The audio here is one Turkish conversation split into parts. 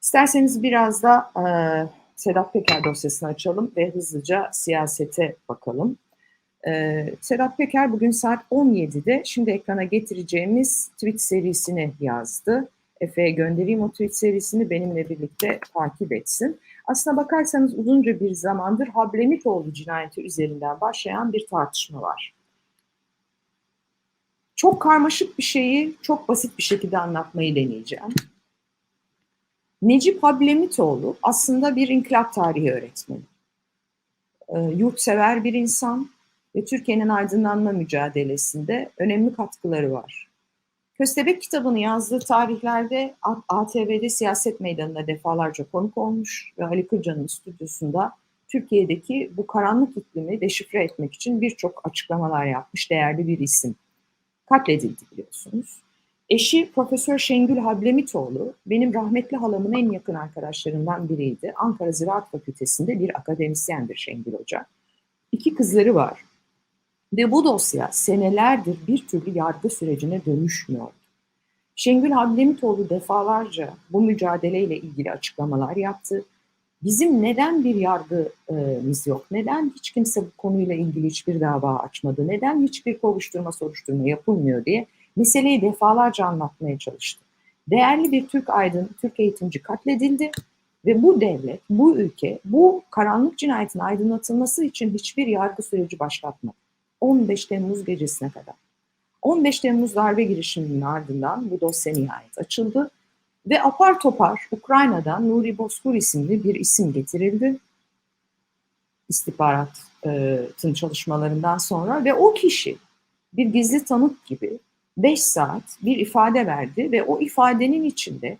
İsterseniz biraz da e, Sedat Peker dosyasını açalım ve hızlıca siyasete bakalım. E, Sedat Peker bugün saat 17'de şimdi ekrana getireceğimiz tweet serisini yazdı. Efe'ye göndereyim o tweet serisini benimle birlikte takip etsin. Aslına bakarsanız uzunca bir zamandır Hablemitoğlu cinayeti üzerinden başlayan bir tartışma var. Çok karmaşık bir şeyi çok basit bir şekilde anlatmayı deneyeceğim. Necip Hablemitoğlu aslında bir inkılap tarihi öğretmeni. E, yurtsever bir insan ve Türkiye'nin aydınlanma mücadelesinde önemli katkıları var. Köstebek kitabını yazdığı tarihlerde ATV'de siyaset meydanında defalarca konuk olmuş ve Ali Kırca'nın stüdyosunda Türkiye'deki bu karanlık iklimi deşifre etmek için birçok açıklamalar yapmış değerli bir isim. Katledildi biliyorsunuz. Eşi Profesör Şengül Hablemitoğlu benim rahmetli halamın en yakın arkadaşlarından biriydi. Ankara Ziraat Fakültesi'nde bir akademisyendir Şengül Hoca. İki kızları var. Ve bu dosya senelerdir bir türlü yargı sürecine dönüşmüyordu. Şengül Hablemitoğlu defalarca bu mücadeleyle ilgili açıklamalar yaptı. Bizim neden bir yargımız yok? Neden hiç kimse bu konuyla ilgili hiçbir dava açmadı? Neden hiçbir kovuşturma soruşturma yapılmıyor diye meseleyi defalarca anlatmaya çalıştı. Değerli bir Türk aydın, Türk eğitimci katledildi ve bu devlet, bu ülke bu karanlık cinayetin aydınlatılması için hiçbir yargı süreci başlatmadı. 15 Temmuz gecesine kadar. 15 Temmuz darbe girişiminin ardından bu dosya nihayet açıldı ve apar topar Ukrayna'dan Nuri Bozkur isimli bir isim getirildi istihbaratın çalışmalarından sonra ve o kişi bir gizli tanık gibi 5 saat bir ifade verdi ve o ifadenin içinde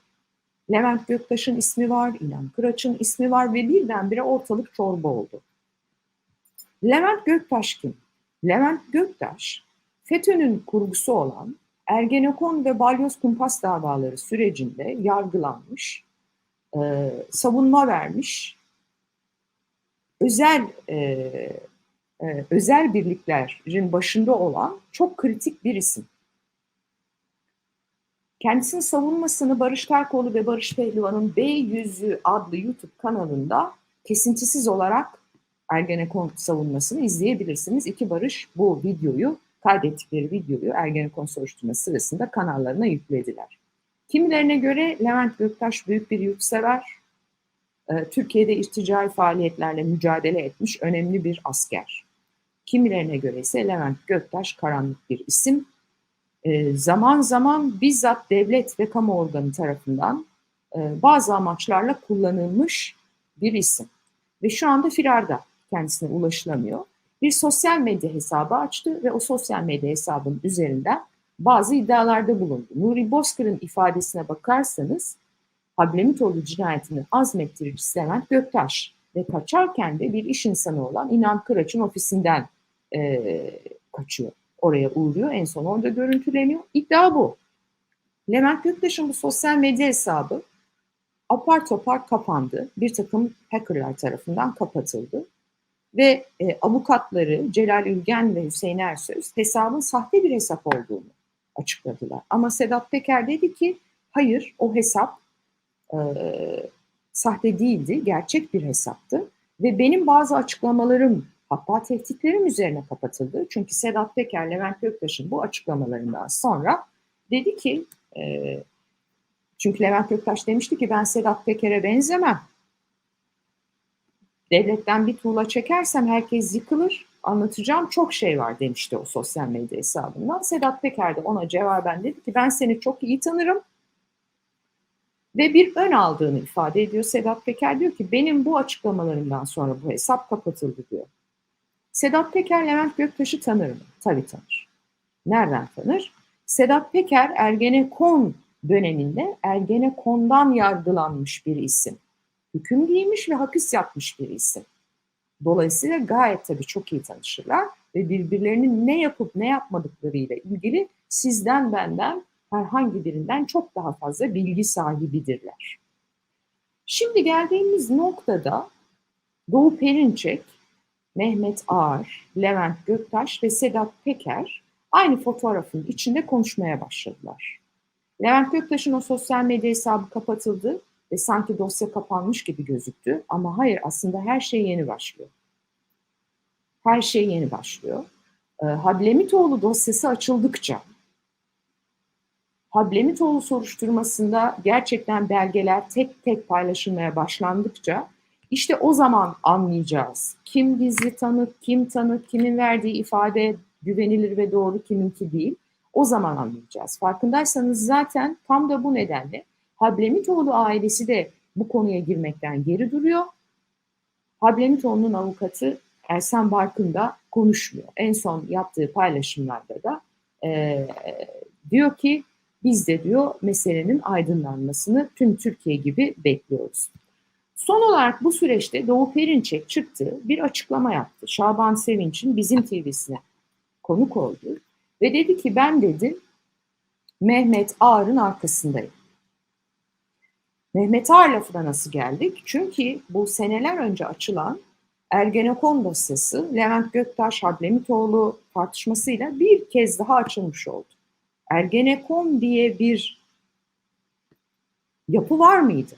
Levent Göktaş'ın ismi var, İlhan Kıraç'ın ismi var ve birdenbire ortalık çorba oldu. Levent Göktaş kim? Levent Göktaş, FETÖ'nün kurgusu olan Ergenekon ve Balyoz Kumpas davaları sürecinde yargılanmış, e, savunma vermiş, özel e, e, özel birliklerin başında olan çok kritik bir isim. Kendisinin savunmasını Barış Terkoğlu ve Barış Pehlivan'ın B Yüzü adlı YouTube kanalında kesintisiz olarak Ergenekon savunmasını izleyebilirsiniz. İki Barış bu videoyu, kaydettikleri videoyu Ergenekon soruşturması sırasında kanallarına yüklediler. Kimilerine göre Levent Göktaş büyük bir yurtsever, e, Türkiye'de irticai faaliyetlerle mücadele etmiş önemli bir asker. Kimilerine göre ise Levent Göktaş karanlık bir isim, e, zaman zaman bizzat devlet ve kamu organı tarafından e, bazı amaçlarla kullanılmış bir isim. Ve şu anda firarda kendisine ulaşılamıyor. Bir sosyal medya hesabı açtı ve o sosyal medya hesabının üzerinden bazı iddialarda bulundu. Nuri Bozkır'ın ifadesine bakarsanız Hablemitoğlu cinayetini azmettiricisi Levent Göktaş ve kaçarken de bir iş insanı olan İnan Kıraç'ın ofisinden e, kaçıyor oraya uğruyor. En son orada görüntüleniyor. İddia bu. Levent Göktaş'ın bu sosyal medya hesabı apar topar kapandı. Bir takım hackerlar tarafından kapatıldı. Ve e, avukatları Celal Ülgen ve Hüseyin Ersöz hesabın sahte bir hesap olduğunu açıkladılar. Ama Sedat Peker dedi ki hayır o hesap e, sahte değildi, gerçek bir hesaptı. Ve benim bazı açıklamalarım hatta tehditlerim üzerine kapatıldı. Çünkü Sedat Peker, Levent Göktaş'ın bu açıklamalarından sonra dedi ki, e, çünkü Levent Göktaş demişti ki ben Sedat Peker'e benzemem. Devletten bir tuğla çekersem herkes yıkılır. Anlatacağım çok şey var demişti o sosyal medya hesabından. Sedat Peker de ona cevaben dedi ki ben seni çok iyi tanırım. Ve bir ön aldığını ifade ediyor Sedat Peker. Diyor ki benim bu açıklamalarımdan sonra bu hesap kapatıldı diyor. Sedat Peker Levent Göktaş'ı tanır mı? Tabii tanır. Nereden tanır? Sedat Peker Ergenekon döneminde Ergenekon'dan yargılanmış bir isim. Hüküm giymiş ve hapis yapmış bir isim. Dolayısıyla gayet tabii çok iyi tanışırlar ve birbirlerinin ne yapıp ne yapmadıklarıyla ilgili sizden benden herhangi birinden çok daha fazla bilgi sahibidirler. Şimdi geldiğimiz noktada Doğu Perinçek Mehmet Ağar, Levent Göktaş ve Sedat Peker aynı fotoğrafın içinde konuşmaya başladılar. Levent Göktaş'ın o sosyal medya hesabı kapatıldı ve sanki dosya kapanmış gibi gözüktü. Ama hayır aslında her şey yeni başlıyor. Her şey yeni başlıyor. E, Hablemitoğlu dosyası açıldıkça, Hablemitoğlu soruşturmasında gerçekten belgeler tek tek paylaşılmaya başlandıkça işte o zaman anlayacağız. Kim gizli tanık, kim tanık, kimin verdiği ifade güvenilir ve doğru, kiminki değil. O zaman anlayacağız. Farkındaysanız zaten tam da bu nedenle Hablemitoğlu ailesi de bu konuya girmekten geri duruyor. Hablemitoğlu'nun avukatı Ersen Barkın da konuşmuyor. En son yaptığı paylaşımlarda da e, diyor ki biz de diyor meselenin aydınlanmasını tüm Türkiye gibi bekliyoruz. Son olarak bu süreçte Doğu Perinçek çıktı, bir açıklama yaptı. Şaban Sevinç'in bizim TV'sine konuk oldu ve dedi ki ben dedi Mehmet Ağar'ın arkasındayım. Mehmet Ağar lafına nasıl geldik? Çünkü bu seneler önce açılan Ergenekon dosyası Levent Göktaş Hablemitoğlu tartışmasıyla bir kez daha açılmış oldu. Ergenekon diye bir yapı var mıydı?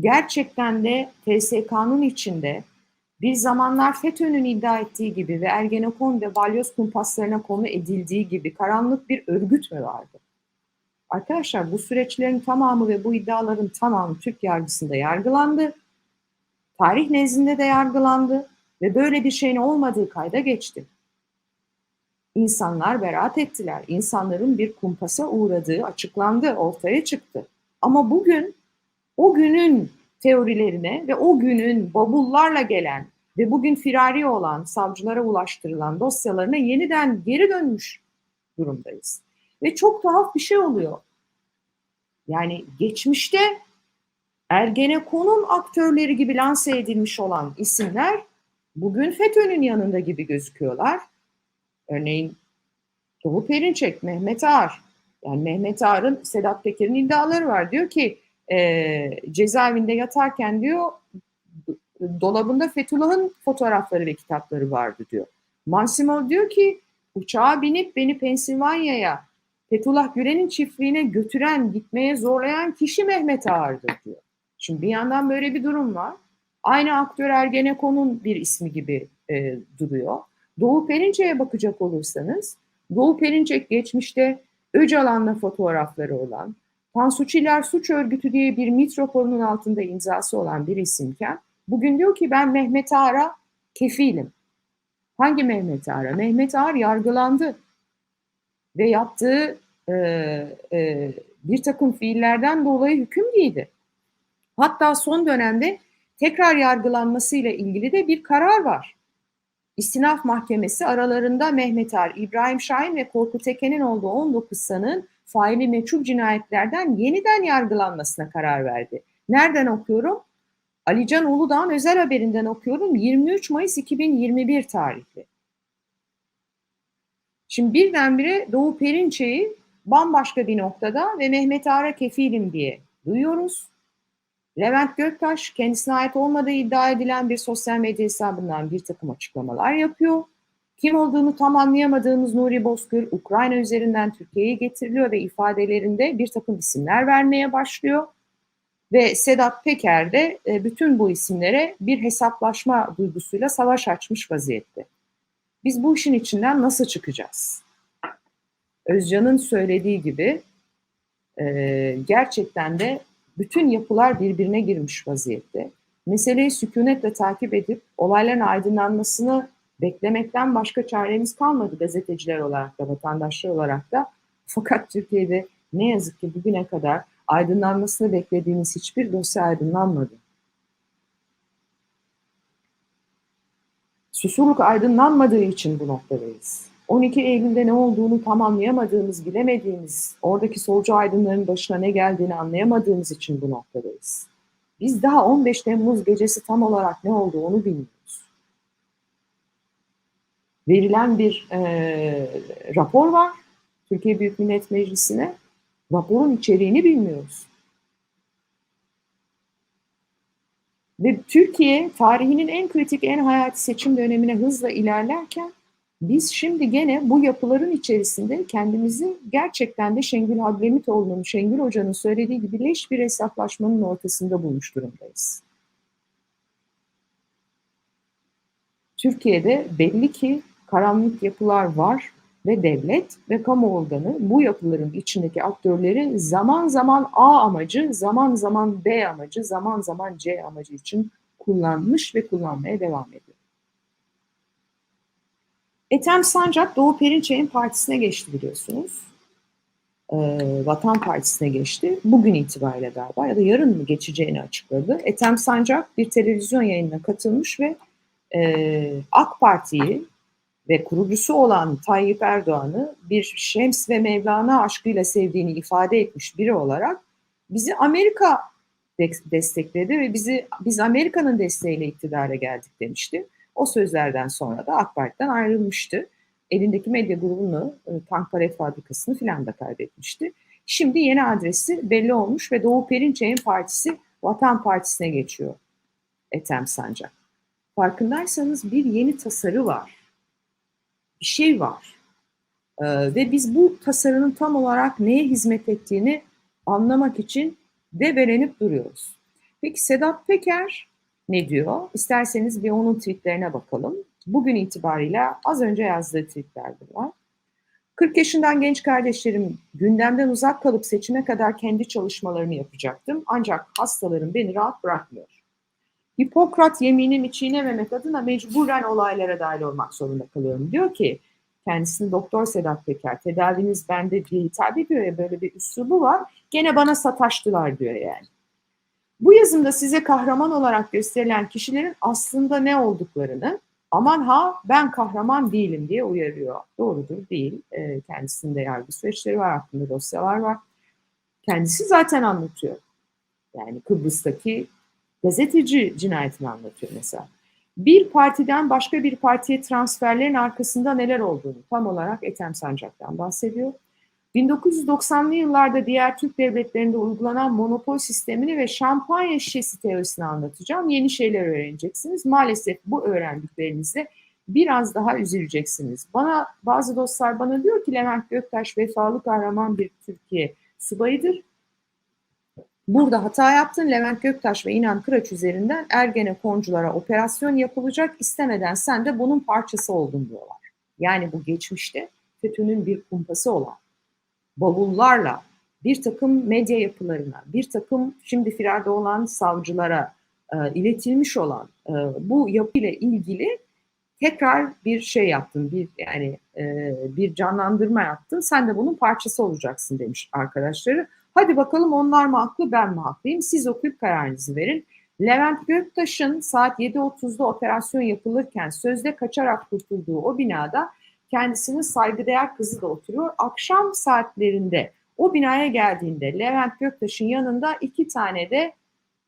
Gerçekten de TSK'nın içinde bir zamanlar FETÖ'nün iddia ettiği gibi ve Ergenekon ve balyoz kumpaslarına konu edildiği gibi karanlık bir örgüt mü vardı? Arkadaşlar bu süreçlerin tamamı ve bu iddiaların tamamı Türk yargısında yargılandı. Tarih nezdinde de yargılandı ve böyle bir şeyin olmadığı kayda geçti. İnsanlar beraat ettiler. İnsanların bir kumpasa uğradığı açıklandı, ortaya çıktı. Ama bugün o günün teorilerine ve o günün bavullarla gelen ve bugün firari olan, savcılara ulaştırılan dosyalarına yeniden geri dönmüş durumdayız. Ve çok tuhaf bir şey oluyor. Yani geçmişte Ergenekon'un aktörleri gibi lanse edilmiş olan isimler bugün FETÖ'nün yanında gibi gözüküyorlar. Örneğin Doğu Perinçek, Mehmet Ağar. Yani Mehmet Ağar'ın Sedat Peker'in iddiaları var. Diyor ki e, cezaevinde yatarken diyor dolabında Fethullah'ın fotoğrafları ve kitapları vardı diyor. Massimo diyor ki uçağa binip beni Pensilvanya'ya Fethullah Gülen'in çiftliğine götüren, gitmeye zorlayan kişi Mehmet Ağar'dır diyor. Şimdi bir yandan böyle bir durum var. Aynı aktör Ergenekon'un bir ismi gibi e, duruyor. Doğu Perinçek'e bakacak olursanız, Doğu Perinçek geçmişte Öcalan'la fotoğrafları olan, Tansuçiler Suç Örgütü diye bir MİT raporunun altında imzası olan bir isimken, bugün diyor ki ben Mehmet Ağar'a kefilim. Hangi Mehmet Ağar'a? Mehmet Ağar yargılandı ve yaptığı e, e, bir takım fiillerden dolayı hüküm giydi. Hatta son dönemde tekrar yargılanmasıyla ilgili de bir karar var. İstinaf Mahkemesi aralarında Mehmet Ar, İbrahim Şahin ve Korkut Eken'in olduğu 19 sanığın faili meçhul cinayetlerden yeniden yargılanmasına karar verdi. Nereden okuyorum? Alican Uludağ'ın özel haberinden okuyorum. 23 Mayıs 2021 tarihli. Şimdi birdenbire Doğu Perinçe'yi bambaşka bir noktada ve Mehmet Ağar'a kefilim diye duyuyoruz. Levent Göktaş kendisine ait olmadığı iddia edilen bir sosyal medya hesabından bir takım açıklamalar yapıyor. Kim olduğunu tam anlayamadığımız Nuri Bozkır Ukrayna üzerinden Türkiye'ye getiriliyor ve ifadelerinde bir takım isimler vermeye başlıyor. Ve Sedat Peker de e, bütün bu isimlere bir hesaplaşma duygusuyla savaş açmış vaziyette. Biz bu işin içinden nasıl çıkacağız? Özcan'ın söylediği gibi e, gerçekten de bütün yapılar birbirine girmiş vaziyette. Meseleyi sükunetle takip edip olayların aydınlanmasını beklemekten başka çaremiz kalmadı gazeteciler olarak da, vatandaşlar olarak da. Fakat Türkiye'de ne yazık ki bugüne kadar aydınlanmasını beklediğimiz hiçbir dosya aydınlanmadı. Susurluk aydınlanmadığı için bu noktadayız. 12 Eylül'de ne olduğunu tamamlayamadığımız, bilemediğimiz, oradaki solcu aydınların başına ne geldiğini anlayamadığımız için bu noktadayız. Biz daha 15 Temmuz gecesi tam olarak ne oldu onu bilmiyoruz. Verilen bir e, rapor var Türkiye Büyük Millet Meclisi'ne. Raporun içeriğini bilmiyoruz. Ve Türkiye tarihinin en kritik, en hayati seçim dönemine hızla ilerlerken Biz şimdi gene bu yapıların içerisinde kendimizi gerçekten de Şengül Hadlemitoğlu'nun, Şengül Hoca'nın söylediği gibi leş bir hesaplaşmanın ortasında bulmuş durumdayız. Türkiye'de belli ki karanlık yapılar var ve devlet ve kamu organı bu yapıların içindeki aktörleri zaman zaman A amacı, zaman zaman B amacı, zaman zaman C amacı için kullanmış ve kullanmaya devam ediyor. Ethem Sancak Doğu Perinçek'in partisine geçti biliyorsunuz. Ee, Vatan Partisi'ne geçti. Bugün itibariyle galiba ya da yarın mı geçeceğini açıkladı. Ethem Sancak bir televizyon yayınına katılmış ve e, AK Parti'yi ve kurucusu olan Tayyip Erdoğan'ı bir Şems ve Mevlana aşkıyla sevdiğini ifade etmiş biri olarak bizi Amerika destekledi ve bizi biz Amerika'nın desteğiyle iktidara geldik demişti. O sözlerden sonra da AK Parti'den ayrılmıştı. Elindeki medya grubunu, e, tank palet fabrikasını filan da kaybetmişti. Şimdi yeni adresi belli olmuş ve Doğu Perinçek'in partisi Vatan Partisi'ne geçiyor Ethem Sancak. Farkındaysanız bir yeni tasarı var. Bir şey var. Ee, ve biz bu tasarının tam olarak neye hizmet ettiğini anlamak için debelenip duruyoruz. Peki Sedat Peker ne diyor? İsterseniz bir onun tweetlerine bakalım. Bugün itibariyle az önce yazdığı tweetler var. 40 yaşından genç kardeşlerim gündemden uzak kalıp seçime kadar kendi çalışmalarımı yapacaktım. Ancak hastalarım beni rahat bırakmıyor. Hipokrat yeminimi çiğnememek adına mecburen olaylara dahil olmak zorunda kalıyorum. Diyor ki kendisini Doktor Sedat Peker tedaviniz bende diye hitap ediyor ya böyle bir üslubu var. Gene bana sataştılar diyor yani. Bu yazımda size kahraman olarak gösterilen kişilerin aslında ne olduklarını aman ha ben kahraman değilim diye uyarıyor. Doğrudur değil. E, kendisinde yargı süreçleri var, aklında dosyalar var. Kendisi zaten anlatıyor. Yani Kıbrıs'taki gazeteci cinayetini anlatıyor mesela. Bir partiden başka bir partiye transferlerin arkasında neler olduğunu tam olarak Ethem Sancak'tan bahsediyor. 1990'lı yıllarda diğer Türk devletlerinde uygulanan monopol sistemini ve şampanya şişesi teorisini anlatacağım. Yeni şeyler öğreneceksiniz. Maalesef bu öğrendiklerinizle biraz daha üzüleceksiniz. Bana bazı dostlar bana diyor ki Levent Göktaş vefalı kahraman bir Türkiye subayıdır. Burada hata yaptın. Levent Göktaş ve İnan Kıraç üzerinden Ergenekonculara operasyon yapılacak. İstemeden sen de bunun parçası oldun diyorlar. Yani bu geçmişte FETÖ'nün bir kumpası olan bavullarla bir takım medya yapılarına, bir takım şimdi firarda olan savcılara e, iletilmiş olan e, bu yapıyla ilgili tekrar bir şey yaptın, bir yani e, bir canlandırma yaptın. Sen de bunun parçası olacaksın demiş arkadaşları. Hadi bakalım onlar mı haklı ben mi haklıyım? Siz okuyup kararınızı verin. Levent Göktaş'ın saat 7.30'da operasyon yapılırken sözde kaçarak kurtulduğu o binada kendisinin saygıdeğer kızı da oturuyor. Akşam saatlerinde o binaya geldiğinde Levent Göktaş'ın yanında iki tane de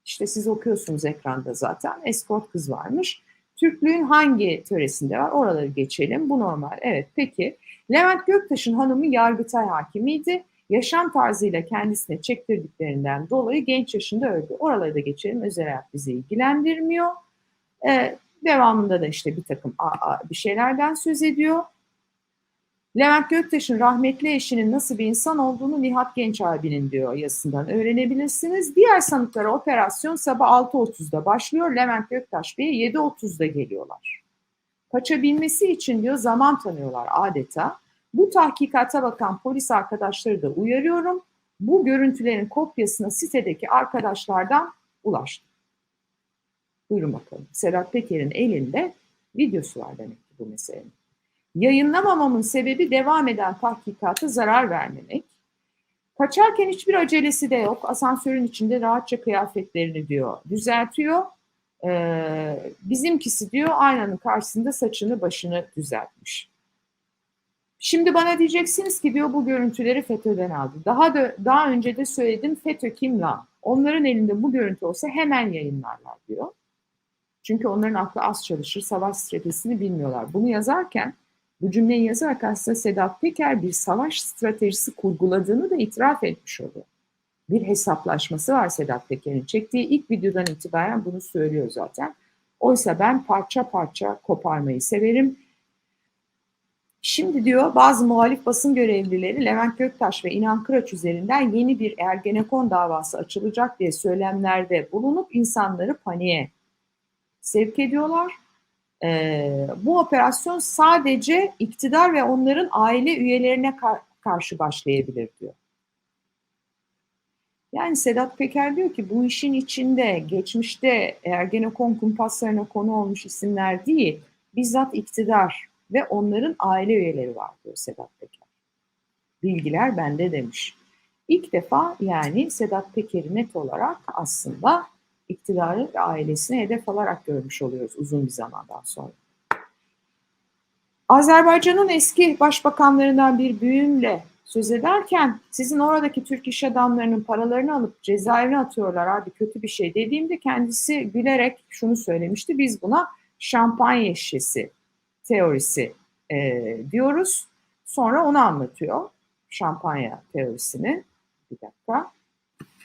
işte siz okuyorsunuz ekranda zaten eskort kız varmış. Türklüğün hangi töresinde var? Oraları geçelim. Bu normal. Evet peki. Levent Göktaş'ın hanımı Yargıtay hakimiydi. Yaşam tarzıyla kendisine çektirdiklerinden dolayı genç yaşında öldü. Oraları da geçelim. Özel hayat bizi ilgilendirmiyor. Ee, devamında da işte bir takım a, a, bir şeylerden söz ediyor. Levent Göktaş'ın rahmetli eşinin nasıl bir insan olduğunu Nihat Genç abinin diyor yazısından öğrenebilirsiniz. Diğer sanıklara operasyon sabah 6.30'da başlıyor. Levent Göktaş Bey'e 7.30'da geliyorlar. Kaçabilmesi için diyor zaman tanıyorlar adeta. Bu tahkikata bakan polis arkadaşları da uyarıyorum. Bu görüntülerin kopyasına sitedeki arkadaşlardan ulaştı. Buyurun bakalım. Sedat Peker'in elinde videosu var demek ki bu meselenin. Yayınlamamamın sebebi devam eden tahkikata zarar vermemek. Kaçarken hiçbir acelesi de yok. Asansörün içinde rahatça kıyafetlerini diyor düzeltiyor. Ee, bizimkisi diyor aynanın karşısında saçını başını düzeltmiş. Şimdi bana diyeceksiniz ki diyor bu görüntüleri FETÖ'den aldı. Daha da daha önce de söyledim FETÖ kim lan? Onların elinde bu görüntü olsa hemen yayınlarlar diyor. Çünkü onların aklı az çalışır, savaş stratejisini bilmiyorlar. Bunu yazarken bu cümleyi yazarak aslında Sedat Peker bir savaş stratejisi kurguladığını da itiraf etmiş oldu. Bir hesaplaşması var Sedat Peker'in. Çektiği ilk videodan itibaren bunu söylüyor zaten. Oysa ben parça parça koparmayı severim. Şimdi diyor bazı muhalif basın görevlileri Levent Göktaş ve İnan Kıraç üzerinden yeni bir Ergenekon davası açılacak diye söylemlerde bulunup insanları paniğe sevk ediyorlar. Ee, bu operasyon sadece iktidar ve onların aile üyelerine kar karşı başlayabilir diyor. Yani Sedat Peker diyor ki bu işin içinde geçmişte Ergenekon kumpaslarına konu olmuş isimler değil, bizzat iktidar ve onların aile üyeleri var diyor Sedat Peker. Bilgiler bende demiş. İlk defa yani Sedat Peker'i net olarak aslında iktidarı ve ailesine hedef alarak görmüş oluyoruz uzun bir zamandan sonra. Azerbaycan'ın eski başbakanlarından bir büyüğümle söz ederken sizin oradaki Türk iş adamlarının paralarını alıp cezaevine atıyorlar abi kötü bir şey dediğimde kendisi gülerek şunu söylemişti. Biz buna şampanya şişesi teorisi e, diyoruz. Sonra onu anlatıyor. Şampanya teorisini. Bir dakika.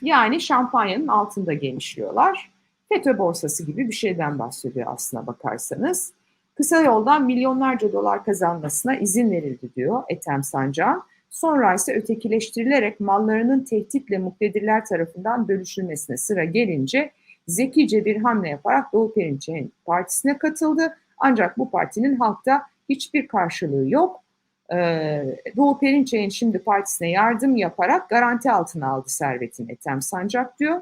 Yani şampanyanın altında genişliyorlar. FETÖ borsası gibi bir şeyden bahsediyor aslına bakarsanız. Kısa yoldan milyonlarca dolar kazanmasına izin verildi diyor Ethem Sancan. Sonra ise ötekileştirilerek mallarının tehditle muktedirler tarafından bölüşülmesine sıra gelince zekice bir hamle yaparak Doğu Perinçek'in partisine katıldı. Ancak bu partinin halkta hiçbir karşılığı yok. Ee, Doğu Perinçek'in şimdi partisine yardım yaparak garanti altına aldı servetini Ethem Sancak diyor.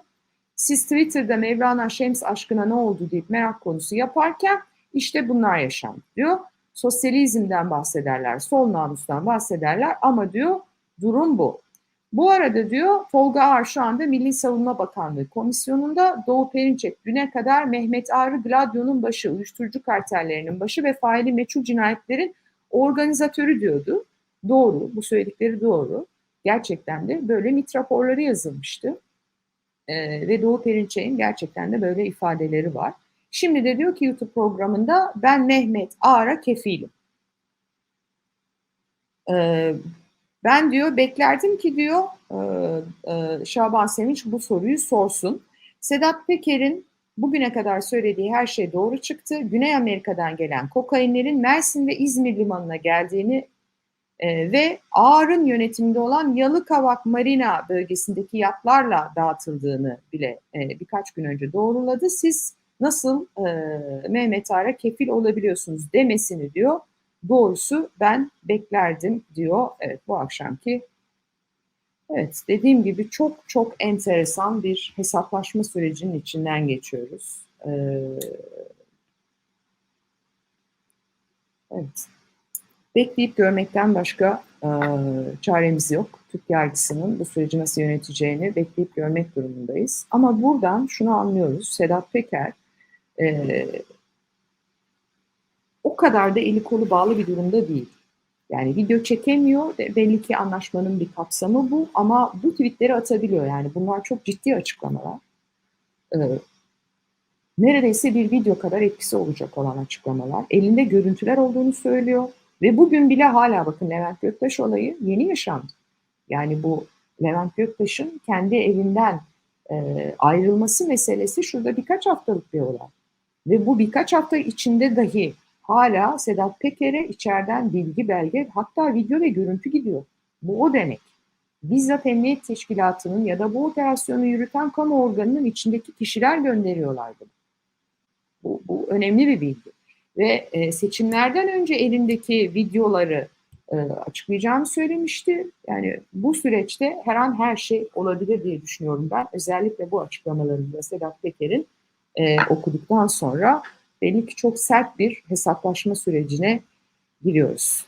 Siz Twitter'da Mevlana Şems aşkına ne oldu deyip merak konusu yaparken işte bunlar yaşandı diyor. Sosyalizmden bahsederler, sol namustan bahsederler ama diyor durum bu. Bu arada diyor Tolga Ağar şu anda Milli Savunma Bakanlığı Komisyonu'nda Doğu Perinçek düne kadar Mehmet Ağrı Gladio'nun başı, uyuşturucu kartellerinin başı ve faili meçhul cinayetlerin organizatörü diyordu. Doğru, bu söyledikleri doğru. Gerçekten de böyle MIT raporları yazılmıştı. Ee, ve Doğu Perinçek'in gerçekten de böyle ifadeleri var. Şimdi de diyor ki YouTube programında ben Mehmet Ağar'a kefilim. Ee, ben diyor beklerdim ki diyor e, e, Şaban Sevinç bu soruyu sorsun. Sedat Peker'in bugüne kadar söylediği her şey doğru çıktı. Güney Amerika'dan gelen kokainlerin Mersin ve İzmir limanına geldiğini e, ve Ağrın yönetiminde olan Yalıkavak Marina bölgesindeki yatlarla dağıtıldığını bile birkaç gün önce doğruladı. Siz nasıl Mehmet Ağar'a kefil olabiliyorsunuz demesini diyor. Doğrusu ben beklerdim diyor. Evet bu akşamki Evet dediğim gibi çok çok enteresan bir hesaplaşma sürecinin içinden geçiyoruz. Ee, evet. Bekleyip görmekten başka e, çaremiz yok. Türk yargısının bu süreci nasıl yöneteceğini bekleyip görmek durumundayız. Ama buradan şunu anlıyoruz. Sedat Peker e, o kadar da eli kolu bağlı bir durumda değil. Yani video çekemiyor. Belli ki anlaşmanın bir kapsamı bu ama bu tweetleri atabiliyor. Yani bunlar çok ciddi açıklamalar. Ee, neredeyse bir video kadar etkisi olacak olan açıklamalar. Elinde görüntüler olduğunu söylüyor. Ve bugün bile hala bakın Levent Göktaş olayı yeni yaşandı. Yani bu Levent Göktaş'ın kendi evinden e, ayrılması meselesi şurada birkaç haftalık bir olay. Ve bu birkaç hafta içinde dahi hala Sedat Peker'e içeriden bilgi, belge hatta video ve görüntü gidiyor. Bu o demek. Bizzat Emniyet Teşkilatı'nın ya da bu operasyonu yürüten kamu organının içindeki kişiler gönderiyorlardı. Bu, bu önemli bir bilgi. Ve e, seçimlerden önce elindeki videoları e, açıklayacağını söylemişti. Yani bu süreçte her an her şey olabilir diye düşünüyorum ben. Özellikle bu açıklamalarında Sedat Peker'in e, okuduktan sonra belli ki çok sert bir hesaplaşma sürecine giriyoruz.